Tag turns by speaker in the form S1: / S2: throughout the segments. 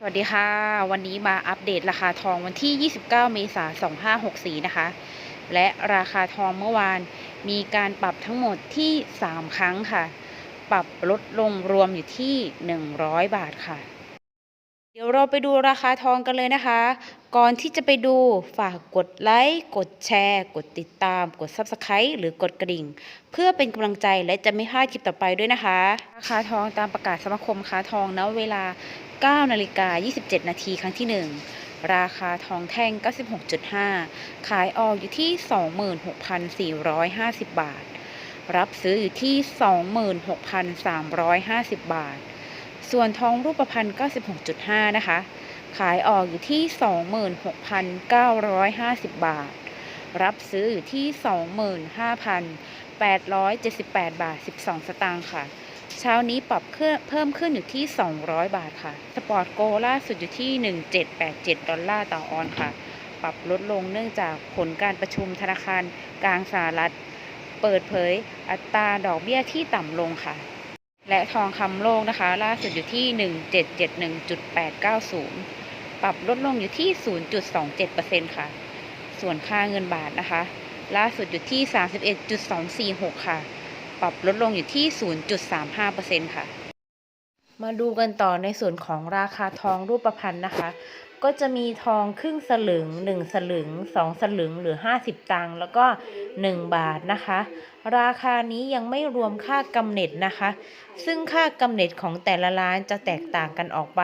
S1: สวัสดีค่ะ วันนี้มาอัปเดตราคาทองวันที่ 29 เมษายน 2564 นะคะ และราคาทองเมื่อวานมีการปรับทั้งหมดที่ 3 ครั้งค่ะ ปรับลดลงรวมอยู่ที่ 100 บาทค่ะ เดี๋ยวเราไปดูราคาทองกันเลยนะคะ ก่อนที่จะไปดูฝากกดไลค์ กดแชร์ กดติดตาม กด Subscribe หรือกดกระดิ่ง เพื่อเป็นกำลังใจและจะไม่พลาดคลิปต่อไปด้วยนะคะ ราคาทองตามประกาศสมาคมค้าทองณเวลา 9นาฬิกา27 นาทีครั้งที่ 1 ราคาทองแท่ง 96.5 ขายออกอยู่ที่ 26,450 บาท รับซื้ออยู่ที่ 26,350 บาท ส่วนทองรูปพรรณ96.5 นะคะ ขายออกอยู่ที่ 26,950 บาท รับซื้ออยู่ที่ 25,878 บาท 12 สตางค์ค่ะ เช้านี้ปรับเพิ่มขึ้นอยู่ที่ 200 บาทค่ะ สปอร์ตโกล่าสุดอยู่ที่ 1787 ดอลลาร์ต่อออนค่ะ ปรับลดลงเนื่องจากผลการประชุมธนาคารกลางสหรัฐ เปิดเผยอัตราดอกเบี้ยที่ต่ำลงค่ะ และทองคำโลกนะคะ ล่าสุดอยู่ที่ 1771.890 ปรับลดลงอยู่ที่ 0.27%ค่ะ ส่วนค่าเงินบาทนะคะ ล่าสุดอยู่ที่ 31.246 ค่ะ ปรับลดลงอยู่ที่ 0.35%ค่ะ มาดูกันต่อในส่วนของราคาทองรูปพรรณนะคะ ก็จะมีทองครึ่งสลึง 1 สลึง 2 สลึงหรือ 50 ตังค์แล้วก็ 1 บาทนะคะ ราคานี้ยังไม่รวมค่ากำเนิดนะคะ ซึ่งค่ากำเนิดของแต่ละร้านจะแตกต่างกันออกไป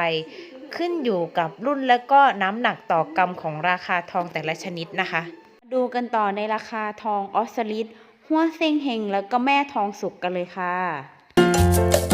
S1: ขึ้นอยู่กับรุ่นและก็น้ำหนักต่อกรัมของราคาทองแต่ละชนิดนะคะ ดูกันต่อในราคาทองออสซาลิด หัวเซ็งเฮงแล้วก็แม่ทองสุกกันเลยค่ะ